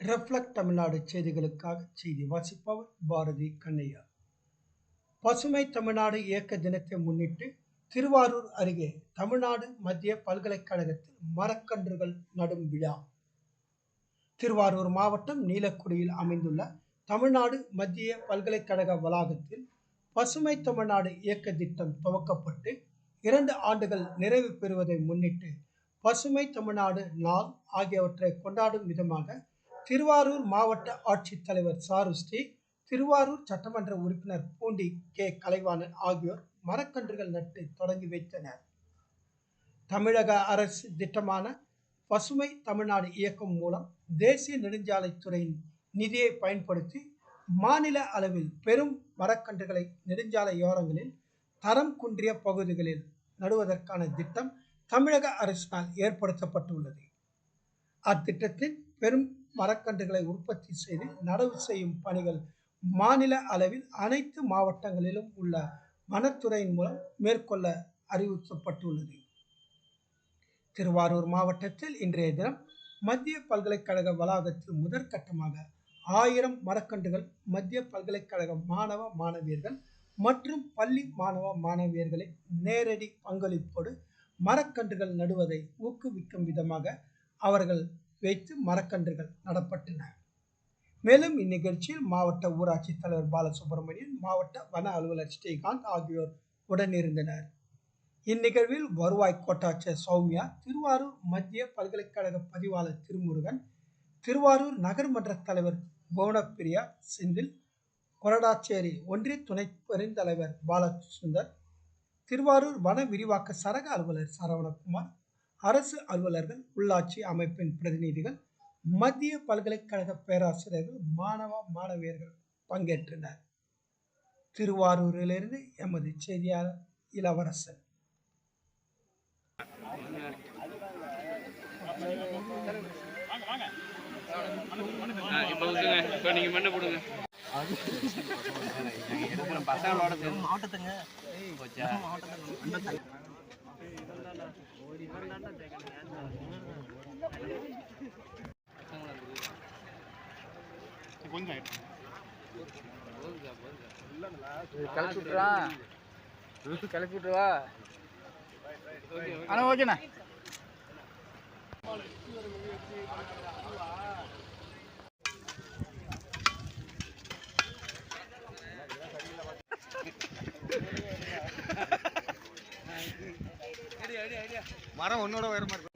Reflect Tamil Nadu செய்திகளுக்காக செய்தி வாசிப்பவர் பாரதி கண்ணையா. பசுமை தமிழ்நாடு இயக்க தினத்தை முன்னிட்டு திருவாரூர் அருகே தமிழ்நாடு மத்திய பல்கலைக்கழகத்தில் மரக்கன்றுகள் நடும் விழா. திருவாரூர் மாவட்டம் நீலக்குடியில் அமைந்துள்ள தமிழ்நாடு மத்திய பல்கலைக்கழக வளாகத்தில் பசுமை தமிழ்நாடு இயக்க திட்டம் துவக்கப்பட்டு இரண்டு ஆண்டுகள் நிறைவு பெறுவதை முன்னிட்டு பசுமை தமிழ்நாடு நாள் ஆகியவற்றை கொண்டாடும் விதமாக திருவாரூர் மாவட்ட ஆட்சித்தலைவர் சாருஸ்ரீ திருவாரூர் சட்டமன்ற உறுப்பினர் பூண்டி கே. கலைவாணன் ஆகியோர் மரக்கன்றுகள் நட்டு தொடங்கி வைத்தனர். தமிழக அரசு திட்டமான பசுமை தமிழ்நாடு இயக்கம் மூலம் தேசிய நெடுஞ்சாலைத்துறையின் நிதியை பயன்படுத்தி மாநில அளவில் பெரும் மரக்கன்றுகளை நெடுஞ்சாலையோரங்களில் தரம் குன்றிய பகுதிகளில் நடுவதற்கான திட்டம் தமிழக அரசினால் ஏற்படுத்தப்பட்டுள்ளது. அத்திட்டத்தின் பெரும் மரக்கன்றுகளை உற்பத்தி செய்து நடவு செய்யும் பணிகள் மாநில அளவில் அனைத்து மாவட்டங்களிலும் உள்ள வனத்துறையின் மூலம் மேற்கொள்ள அறிவுறுத்தப்பட்டுள்ளது. திருவாரூர் மாவட்டத்தில் இன்றைய தினம் மத்திய பல்கலைக்கழக வளாகத்தில் முதற்கட்டமாக ஆயிரம் மரக்கன்றுகள் மத்திய பல்கலைக்கழக மாணவ மாணவியர்கள் மற்றும் பள்ளி மாணவ மாணவியர்களின் நேரடி பங்களிப்போடு மரக்கன்றுகள் நடுவதை ஊக்குவிக்கும் விதமாக அவர்கள் வைத்து மரக்கன்றுகள் நடப்பட்டன. மேலும் இந்நிகழ்ச்சியில் மாவட்ட ஊராட்சி தலைவர் பாலசுப்ரமணியன் மாவட்ட வன அலுவலர் ஸ்ரீகாந்த் ஆகியோர் உடனிருந்தனர். இந்நிகழ்வில் வருவாய் கோட்டாட்சியர் சௌமியா திருவாரூர் மத்திய பல்கலைக்கழக பதிவாளர் திருமுருகன் திருவாரூர் நகர்மன்ற தலைவர் புவனப்பிரியா செந்தில் கொரடாச்சேரி ஒன்றிய துணை பெருந்தலைவர் பாலசுந்தர் திருவாரூர் வன விரிவாக்க சரக அலுவலர் சரவணகுமார் அரசு அலுவலர்கள் உள்ளாட்சி அமைப்பின் பிரதிநிதிகள் மத்திய பல்கலைக்கழக பேராசிரியர்கள் மாணவ மாணவியர்கள் பங்கேற்றனர். திருவாரூரிலிருந்து எமது செய்தியாளர் இளவரசன். மாவட்டத்துங்க போச்சா கிளப்பி விட்டுறா கிளப்பி விட்டுருவா ஆனால் ஓகேண்ணா. மரம் ஒன்னோட உயரமா இருக்கும்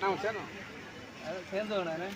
நான் சேரணும் சேர்ந்து வேணாண்ணே